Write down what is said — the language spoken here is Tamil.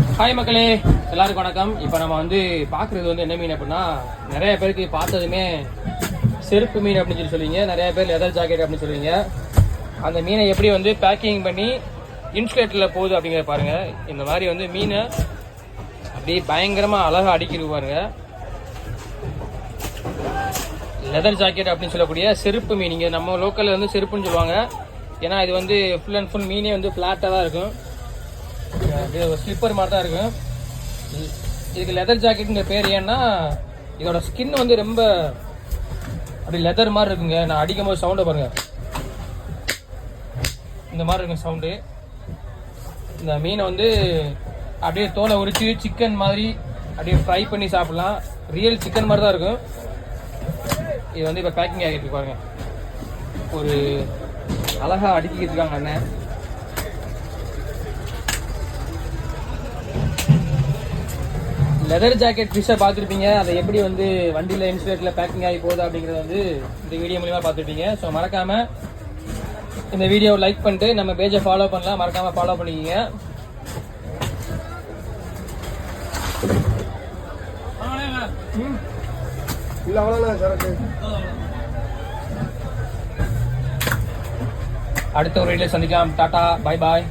ஹாய் மக்களே. எல்லாருக்கும் வணக்கம். இப்போ நம்ம வந்து பார்க்குறது வந்து என்ன மீன் அப்படின்னா நிறைய பேருக்கு பார்த்ததுமே செருப்பு மீன் அப்படின்னு சொல்லி சொல்லுவீங்க. நிறைய பேர் லெதர் ஜாக்கெட் அப்படின்னு சொல்லுவீங்க. அந்த மீனை எப்படி வந்து பேக்கிங் பண்ணி இன்சுலேட்டரில் போகுது அப்படிங்கிற பாருங்க. இந்த மாதிரி வந்து மீனை அப்படியே பயங்கரமாக அழகாக அடிக்கிறது பாருங்க. லெதர் ஜாக்கெட் அப்படின்னு சொல்லக்கூடிய செருப்பு மீன். இங்கே நம்ம லோக்கலில் வந்து செருப்புன்னு சொல்லுவாங்க. ஏன்னா இது வந்து ஃபுல் அண்ட் ஃபுல் மீனே வந்து ஃப்ளாட்டாக தான் இருக்கும். அப்படியே ஒரு ஸ்லிப்பர் மாதிரி தான் இருக்கும். இதுக்கு லெதர் ஜாக்கெட்டுங்கிற பேர் ஏன்னா இதோட ஸ்கின் வந்து ரொம்ப அப்படி லெதர் மாதிரி இருக்குங்க. நான் அடிக்கும் போது சவுண்டை பாருங்கள் இந்த மாதிரி இருக்கும் சவுண்டு இந்த மீனை வந்து அப்படியே தோலை உரிச்சு சிக்கன் மாதிரி அப்படியே ஃப்ரை பண்ணி சாப்பிட்லாம். ரியல் சிக்கன் மாதிரி தான் இருக்கும். இது வந்து இப்போ பேக்கிங் ஆகிட்டு பாருங்கள் பாருங்க. ஒரு அழகாக அடுக்கிக்கிட்டு இருக்காங்க அண்ணன். லெதர் ஜாக்கெட் ஃபிஷ்ஷை பார்த்துருப்பீங்க. அதை எப்படி வந்து வண்டியில் இன்சுலேட்டில் பேக்கிங் ஆகி போகுது அப்படிங்கிறத வந்து இந்த வீடியோ மூலியமாக பார்த்துருப்பீங்க. ஸோ மறக்காம இந்த வீடியோவை லைக் பண்ணிட்டு நம்ம பேஜை ஃபாலோ பண்ணலாம். மறக்காம ஃபாலோ பண்ணிக்கிங்க. இல்ல அடுத்த ஒரு வீடியோ சந்திக்கலாம். Tata bye bye